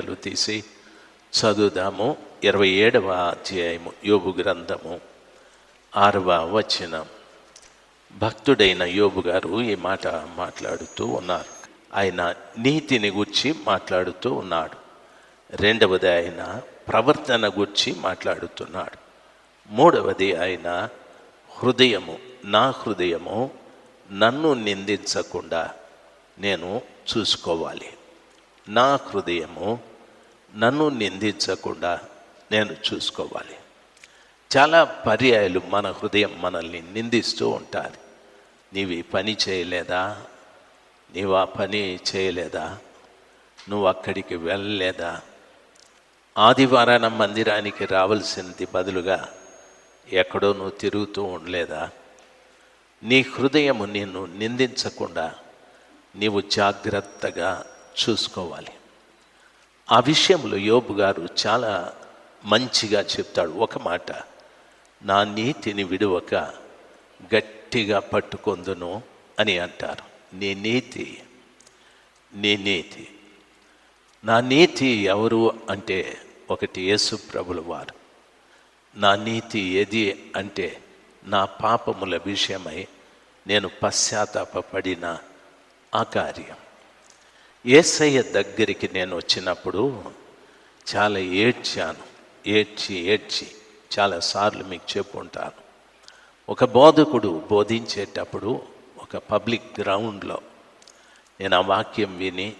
Bible తీసి చదువుదాము. ఇరవై ఏడవ అధ్యాయము యోబు గ్రంథము ఆరవ వచనం. భక్తుడైన యోబు గారు ఈ మాట మాట్లాడుతూ ఉన్నారు. ఆయన నీతిని గుర్చి మాట్లాడుతూ ఉన్నాడు. రెండవది ఆయన ప్రవర్తన గుర్చి మాట్లాడుతున్నాడు. మూడవది ఆయన హృదయము నా హృదయము నన్ను నిందించకుండా నేను చూసుకోవాలి. నా హృదయము నన్ను నిందించకుండా నేను చూసుకోవాలి. చాలా పర్యాయాలు మన హృదయం మనల్ని నిందిస్తూ ఉంటారు. నీవు ఈ పని చేయలేదా? నీవు ఆ పని చేయలేదా? నువ్వు అక్కడికి వెళ్ళలేదా? ఆదివారాన మందిరానికి రావాల్సింది బదులుగా ఎక్కడో నువ్వు తిరుగుతూ ఉండలేదా? నీ హృదయము నిన్ను నిందించకుండా నీవు జాగ్రత్తగా చూసుకోవాలి. ఆ విషయంలో యోబు గారు చాలా మంచిగా చెప్తాడు. ఒక మాట నా నీతిని విడువక గట్టిగా పట్టుకొందును అని అంటారు. నీ నీతి నీ నీతి. నా నీతి ఎవరు అంటే ఒకటి యేసు ప్రభుల వారు. నా నీతి ఏది అంటే నా పాపముల విషయమై నేను పశ్చాత్తాపడిన ఆ కార్యం. ఏసయ్య దగ్గరికి నేను వచ్చినప్పుడు చాలా ఏడ్చాను. ఏడ్చి ఏడ్చి చాలాసార్లు మీకు చెప్పుంటాను. ఒక బోధకుడు బోధించేటప్పుడు ఒక పబ్లిక్ గ్రౌండ్లో నేను ఆ వాక్యం విని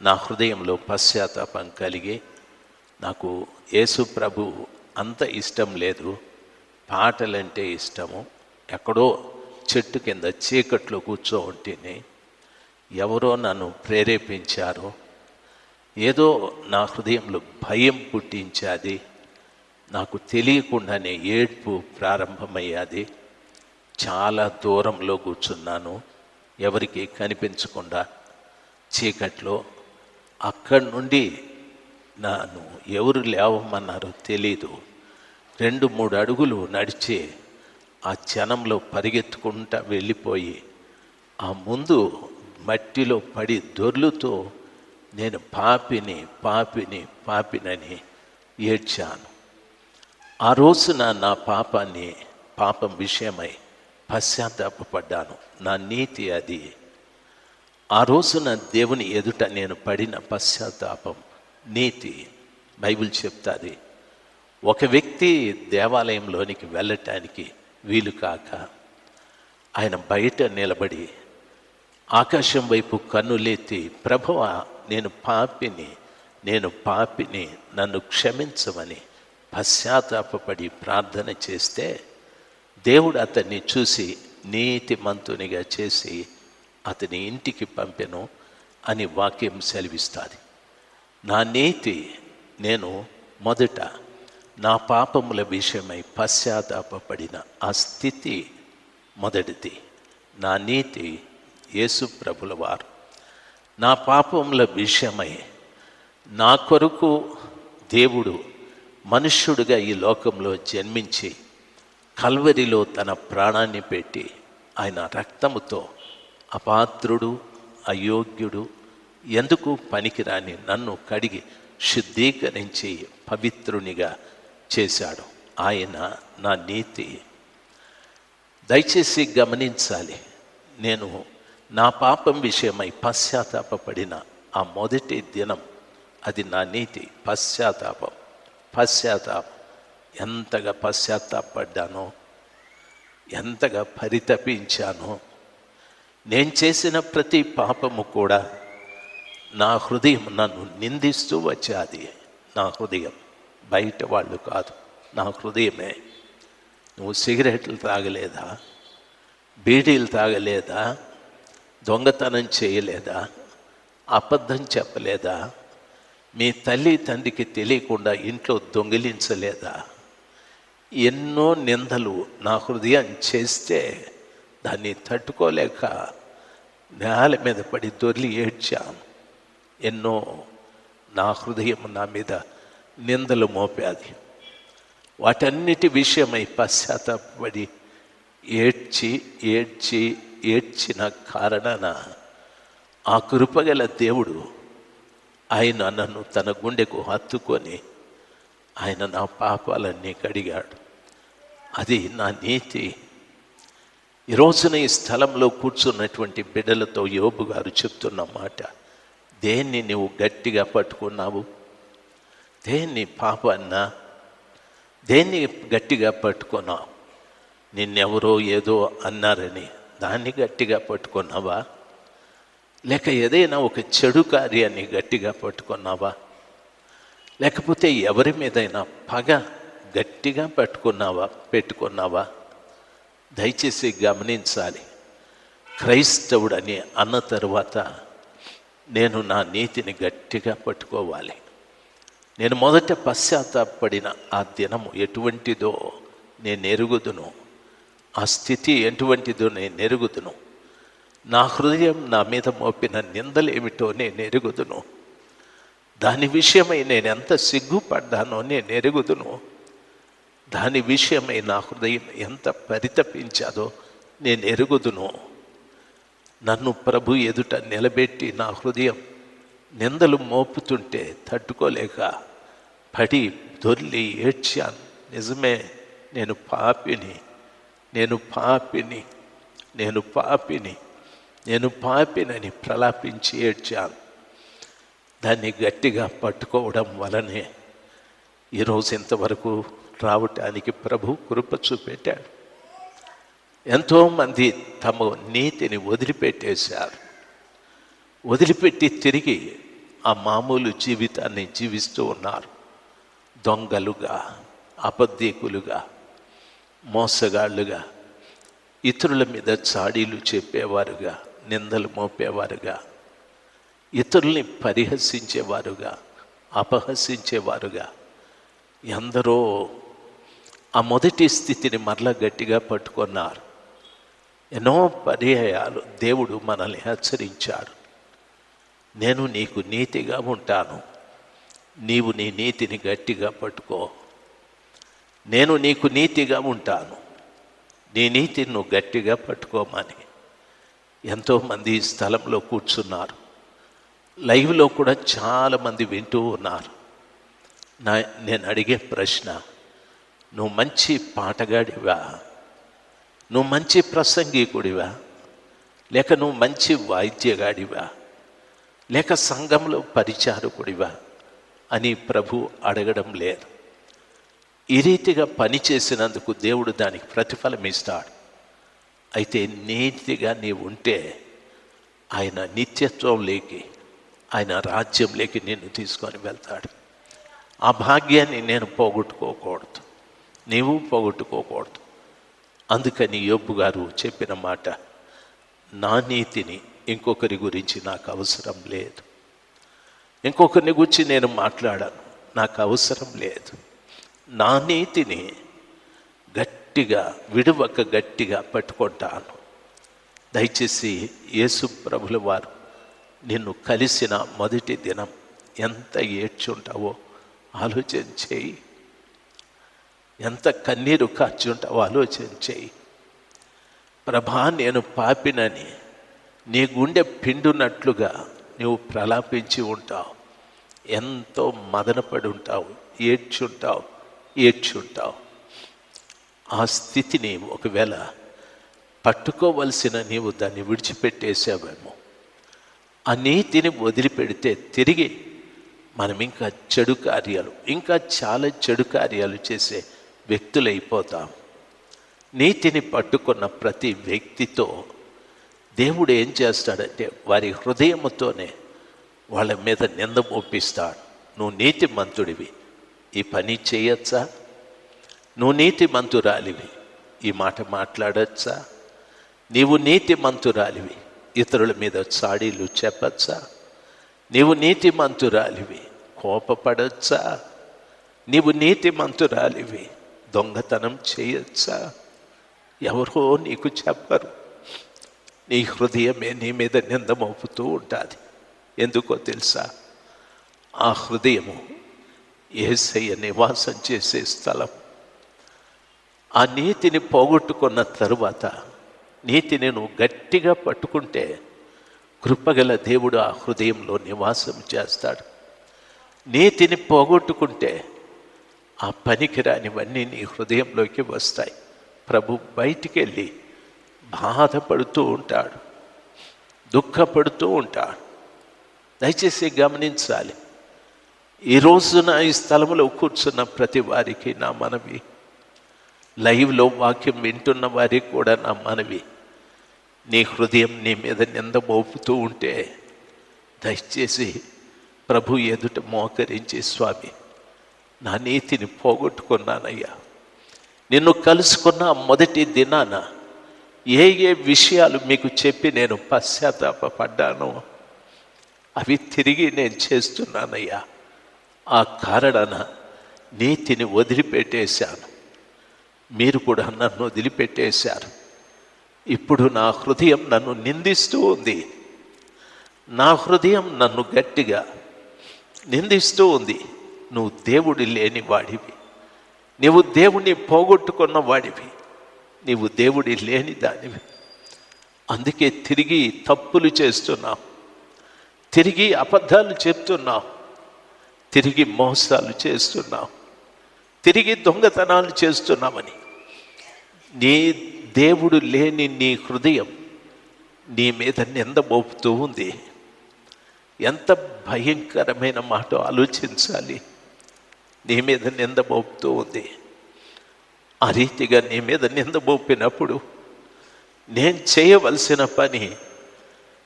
నా హృదయంలో పశ్చాత్తాపం కలిగి నాకు యేసు ప్రభు అంత ఇష్టం లేదు పాటలంటే ఇష్టము ఎక్కడో చెట్టు కింద చీకట్లో కూర్చో ఉంటేనే ఎవరో నన్ను ప్రేరేపించారో ఏదో నా హృదయంలో భయం పుట్టించాది నాకు తెలియకుండానే ఏడ్పు ప్రారంభమయ్యాది. చాలా దూరంలో కూర్చున్నాను ఎవరికి కనిపించకుండా చీకట్లో. అక్కడి నుండి నన్ను ఎవరు లేవమన్నారో తెలీదు. రెండు మూడు అడుగులు నడిచి ఆ జనంలో పరిగెత్తుకుంటా వెళ్ళిపోయి ఆ ముందు మట్టిలో పడి దొర్లుతూ నేను పాపిని పాపిని పాపినని ఏడ్చాను. ఆ రోజున నా పాపాన్ని పాపం విషయమై పశ్చాత్తాపడ్డాను నా నీతి అది. ఆ రోజున దేవుని ఎదుట నేను పడిన పశ్చాత్తాపం నీతి. బైబిల్ చెప్తాది ఒక వ్యక్తి దేవాలయంలోనికి వెళ్ళటానికి వీలు కాక ఆయన బయట నిలబడి ఆకాశం వైపు కన్నులెత్తి ప్రభువ నేను పాపిని నేను పాపిని నన్ను క్షమించమని పశ్చాత్తాపడి ప్రార్థన చేస్తే దేవుడు అతన్ని చూసి నీతిమంతునిగా చేసి అతని ఇంటికి పంపెను అని వాక్యం సెలవిస్తుంది. నా నీతి నేను మొదట నా పాపముల విషయమై పశ్చాత్తాపడిన ఆ స్థితి మొదటిది. నా నీతి యేసు ప్రభుల వారు నా పాపముల విషయమై నా కొరకు దేవుడు మనుష్యుడిగా ఈ లోకంలో జన్మించి కల్వరిలో తన ప్రాణాన్ని పెట్టి ఆయన రక్తముతో అపాత్రుడు అయోగ్యుడు ఎందుకు పనికిరాని నన్ను కడిగి శుద్ధీకరించి పవిత్రునిగా చేశాడు. ఆయన నా నీతి. దయచేసి గమనించాలి నేను నా పాపం విషయమై పశ్చాత్తాపడిన ఆ మొదటి దినం అది నా నీతి పశ్చాత్తాపం. పశ్చాత్తాపం. ఎంతగా పశ్చాత్తాపడ్డానో ఎంతగా పరితపించానో నేను చేసిన ప్రతి పాపము కూడా నా హృదయం నన్ను నిందిస్తూ వచ్చేది నా హృదయం. బయట వాళ్ళు కాదు నా హృదయమే. నువ్వు సిగరెట్లు తాగలేదా? బీడీలు తాగలేదా? దొంగతనం చేయలేదా? అబద్ధం చెప్పలేదా? మీ తల్లి తండ్రికి తెలియకుండా ఇంట్లో దొంగిలించలేదా? ఎన్నో నిందలు నా హృదయం చేస్తే దాన్ని తట్టుకోలేక నేల మీద పడి దొర్లి ఏడ్చాం. ఎన్నో నా హృదయం నా మీద నిందలు మోపాది. వాటన్నిటి విషయమై పశ్చాత్తాపడి ఏడ్చి ఏడ్చి ఏడ్చిన కారణాన ఆ కృపగల దేవుడు ఆయన నన్ను తన గుండెకు హత్తుకొని ఆయన నా పాపాలన్నీ కడిగాడు. అది నా నీతి. ఈ రోజున ఈ స్థలంలో కూర్చున్నటువంటి బిడ్డలతో యోబు గారు చెప్తున్న మాట దేన్ని నువ్వు గట్టిగా పట్టుకున్నావు? దేన్ని పాపాన్నా? దేన్ని గట్టిగా పట్టుకున్నావు? నిన్నెవరో ఏదో అన్నారని దాన్ని గట్టిగా పట్టుకున్నావా? లేక ఏదైనా ఒక చెడు కార్యాన్ని గట్టిగా పట్టుకున్నావా? లేకపోతే ఎవరి మీదైనా పగ గట్టిగా పట్టుకున్నావా పెట్టుకున్నావా? దయచేసి గమనించాలి. క్రైస్తవుడని అన్న తర్వాత నేను నా నీతిని గట్టిగా పట్టుకోవాలి. నేను మొదట పశ్చాత్తాపడిన ఆ దినము ఎటువంటిదో నేను ఎరుగుదును. ఆ స్థితి ఎటువంటిదో నేను ఎరుగుదును నా హృదయం నా మీద మోపిన నిందలేమిటో నేను ఎరుగుదును దాని విషయమై నేను ఎంత సిగ్గుపడ్డానో నేను ఎరుగుదును దాని విషయమై నా హృదయం ఎంత పరితపించాదో నేను ఎరుగుదును నన్ను ప్రభు ఎదుట నిలబెట్టి నా హృదయం నిందలు మోపుతుంటే తట్టుకోలేక పడి దొర్లి ఏడ్చాను. నిజమే నేను పాపిని నేను పాపిని నేను పాపిని నేను పాపినని ప్రలాపించి ఏడ్చాను. దాన్ని గట్టిగా పట్టుకోవడం వలనే ఈరోజు ఇంతవరకు రావటానికి ప్రభు కృప చూపెట్టాడు. ఎంతోమంది తమ నీతిని వదిలిపెట్టేశారు. వదిలిపెట్టి తిరిగి ఆ మామూలు జీవితాన్ని జీవిస్తూ ఉన్నారు. దొంగలుగా అబద్ధీకులుగా మోసగాళ్ళుగా ఇతరుల మీద చాడీలు చెప్పేవారుగా నిందలు మోపేవారుగా ఇతరుల్ని పరిహసించేవారుగా అపహసించేవారుగా ఎందరో ఆ మొదటి స్థితిని మరలా గట్టిగా పట్టుకున్నారు. ఎన్నో పర్యాయాలు దేవుడు మనల్ని హెచ్చరించాడు. నేను నీకు నీతిగా ఉంటాను. నీవు నీ నీతిని గట్టిగా పట్టుకో. నేను నీకు నీతిగా ఉంటాను. నీ నీతిని నువ్వు గట్టిగా పట్టుకోమని ఎంతోమంది ఈ స్థలంలో కూర్చున్నారు. లైవ్లో కూడా చాలామంది వింటూ ఉన్నారు. నా నేను అడిగే ప్రశ్న నువ్వు మంచి పాటగాడివా? నువ్వు మంచి ప్రసంగికుడివా? లేక నువ్వు మంచి వాయిద్యగాడివా? లేక సంఘంలో పరిచారకుడివా? అని ప్రభు అడగడం లేదు. ఈ రీతిగా పని చేసినందుకు దేవుడు దానికి ప్రతిఫలం ఇస్తాడు అయితే నీతిగా నీవు ఉంటే ఆయన నిత్యత్వం లేకి ఆయన రాజ్యం లేకి నిన్ను తీసుకొని వెళ్తాడు. ఆ భాగ్యాన్ని నేను పోగొట్టుకోకూడదు. నీవు పోగొట్టుకోకూడదు. అందుకని యోపు గారు చెప్పిన మాట నా నీతిని ఇంకొకరి గురించి నాకు అవసరం లేదు. ఇంకొకరిని గురించి నేను మాట్లాడాను. నాకు అవసరం లేదు. నా నీతిని గట్టిగా విడువక గట్టిగా పట్టుకుంటాను. దయచేసి యేసు ప్రభుల వారు నిన్ను కలిసిన మొదటి దినం ఎంత ఏడ్చుంటావో ఆలోచన చేయి. ఎంత కన్నీరు కార్చుంటావో ఆలోచన చేయి. ప్రభా నేను పాపినని నీ గుండె పిండునట్లుగా నువ్వు ప్రలాపించి ఉంటావు. ఎంతో మదనపడి ఉంటావు ఏడ్చుంటావు. ఏడ్చుంటావు. ఆ స్థితిని ఒకవేళ పట్టుకోవలసిన నీవు దాన్ని విడిచిపెట్టేసావేమో. ఆ నీతిని వదిలిపెడితే తిరిగి మనం ఇంకా చెడు కార్యాలు ఇంకా చాలా చెడు కార్యాలు చేసే వ్యక్తులైపోతాం. నీతిని పట్టుకున్న ప్రతి వ్యక్తితో దేవుడు ఏం చేస్తాడంటే వారి హృదయముతోనే వాళ్ళ మీద నింద మోపిస్తాడు. నువ్వు నీతి మంతుడివి ఈ పని చేయొచ్చా? నువ్వు నీతి మంతురాలివి. ఈ మాట మాట్లాడచ్చా? నీవు నీతి మంతురాలివి. ఇతరుల మీద చాడీలు చెప్పచ్చా? నీవు నీతి మంతురాలివి. కోపపడచ్చా? నీవు నీతి మంతురాలివి. దొంగతనం చేయొచ్చా? ఎవరో నీకు చెప్పరు. నీ హృదయమే నీ మీద నింద మోపుతూ ఉంటుంది. ఎందుకో తెలుసా? ఆ హృదయము ఏసయ్య నివాసం చేసే స్థలం. ఆ నీతిని పోగొట్టుకున్న తరువాత నీతి నేను గట్టిగా పట్టుకుంటే కృపగల దేవుడు ఆ హృదయంలో నివాసం చేస్తాడు. నీతిని పోగొట్టుకుంటే ఆ పనికిరానివన్నీ నీ హృదయంలోకి వస్తాయి. ప్రభు బయటికి వెళ్ళి బాధపడుతూ ఉంటాడు దుఃఖపడుతూ ఉంటాడు. దయచేసి గమనించాలి. ఈ రోజున ఈ స్థలంలో కూర్చున్న ప్రతి వారికి నా మనవి. లైవ్లో వాక్యం వింటున్న వారికి కూడా నా మనవి. నీ హృదయం నీ మీద నింద మోపుతూ ఉంటే దయచేసి ప్రభు ఎదుట మోకరించి స్వామి నా నీతిని పోగొట్టుకున్నానయ్యా. నిన్ను కలుసుకున్న మొదటి దినాన ఏ ఏ విషయాలు మీకు చెప్పి నేను పశ్చాత్తాపడ్డానో అవి తిరిగి నేను చేస్తున్నానయ్యా. ఆ కారణాన నీతిని వదిలిపెట్టేశాను. మీరు కూడా నన్ను వదిలిపెట్టేశారు. ఇప్పుడు నా హృదయం నన్ను నిందిస్తూ ఉంది. నా హృదయం నన్ను గట్టిగా నిందిస్తూ ఉంది. నువ్వు దేవుడి లేని వాడివి. నీవు దేవుణ్ణి పోగొట్టుకున్న వాడివి. నీవు దేవుడి లేని దానివి. అందుకే తిరిగి తప్పులు చేస్తున్నావు. తిరిగి అబద్ధాలు చెప్తున్నావు. తిరిగి మోసాలు చేస్తున్నావు. తిరిగి దొంగతనాలు చేస్తున్నామని నీ దేవుడు లేని నీ హృదయం నీ మీద నింద మోపుతూ ఉంది. ఎంత భయంకరమైన మాట ఆలోచించాలి. నీ మీద నింద మోపుతూ ఉంది. ఆ రీతిగా నీ మీద నింద మోపినప్పుడు నేను చేయవలసిన పని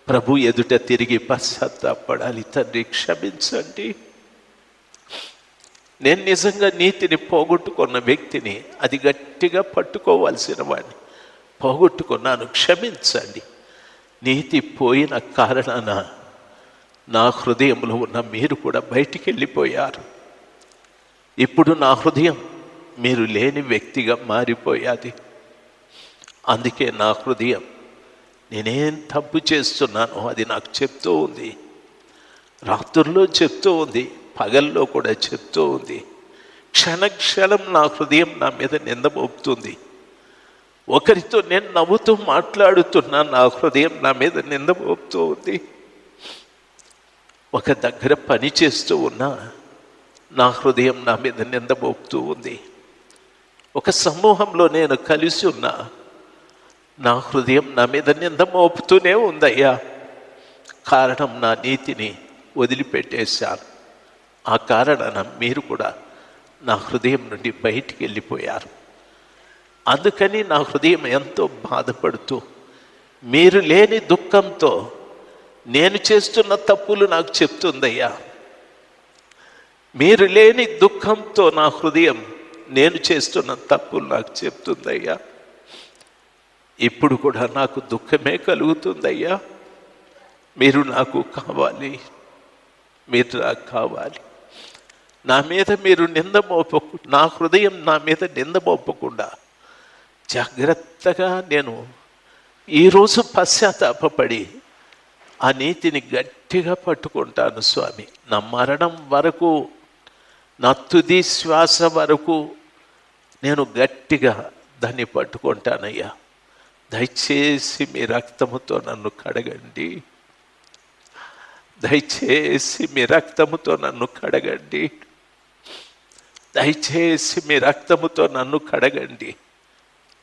ప్రభు ఎదుట తిరిగి పశ్చాత్తాపడాలి. తండ్రి క్షమించండి. నేను నిజంగా నీతిని పోగొట్టుకున్న వ్యక్తిని అది గట్టిగా పట్టుకోవాల్సిన వాడిని. పోగొట్టుకున్నాను క్షమించండి. నీతి పోయిన కారణాన నా హృదయంలో ఉన్న మీరు కూడా బయటికి వెళ్ళిపోయారు ఇప్పుడు నా హృదయం మీరు లేని వ్యక్తిగా మారిపోయాది. అందుకే నా హృదయం నేనేం తప్పు చేస్తున్నానో అది నాకు చెప్తూ ఉంది. రాత్రుల్లో చెప్తూ ఉంది. పగల్లో కూడా చెప్తూ ఉంది. క్షణక్షణం నా హృదయం నా మీద నిందమోపుతుంది ఒకరితో నేను నవ్వుతూ మాట్లాడుతున్నా నా హృదయం నా మీద నిందమోపుతూ ఉంది. ఒక దగ్గర పని చేస్తూ ఉన్నా నా హృదయం నా మీద నిందమోపుతూ ఉంది. ఒక సమూహంలో నేను కలిసి ఉన్నా నా హృదయం నా మీద నింద మోపుతూనే ఉందయ్యా. కారణం నా నీతిని వదిలిపెట్టేశాను. ఆ కారణాన మీరు కూడా నా హృదయం నుండి బయటికి వెళ్ళిపోయారు. అందుకని నా హృదయం ఎంతో బాధపడుతూ మీరు లేని దుఃఖంతో నేను చేస్తున్న తప్పులు నాకు చెప్తుందయ్యా. మీరు లేని దుఃఖంతో నా హృదయం నేను చేస్తున్న తప్పులు నాకు చెప్తుందయ్యా. ఇప్పుడు కూడా నాకు దుఃఖమే కలుగుతుందయ్యా. మీరు నాకు కావాలి. మీరు నాకు కావాలి. నా మీద మీరు నింద మోపకు నా హృదయం నా మీద నింద మోపకుండా జాగ్రత్తగా నేను ఈరోజు పశ్చాత్తాపడి ఆ నీతిని గట్టిగా పట్టుకుంటాను స్వామి. నా మరణం వరకు నా తుది శ్వాస వరకు నేను గట్టిగా దాన్ని పట్టుకుంటానయ్యా. దయచేసి మీ రక్తముతో నన్ను కడగండి. దయచేసి మీ రక్తముతో నన్ను కడగండి. దయచేసి మీ రక్తముతో నన్ను కడగండి.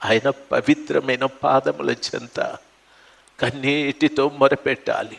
ఆయన పవిత్రమైన పాదముల చెంత కన్నీటితో మొరపెట్టాలి.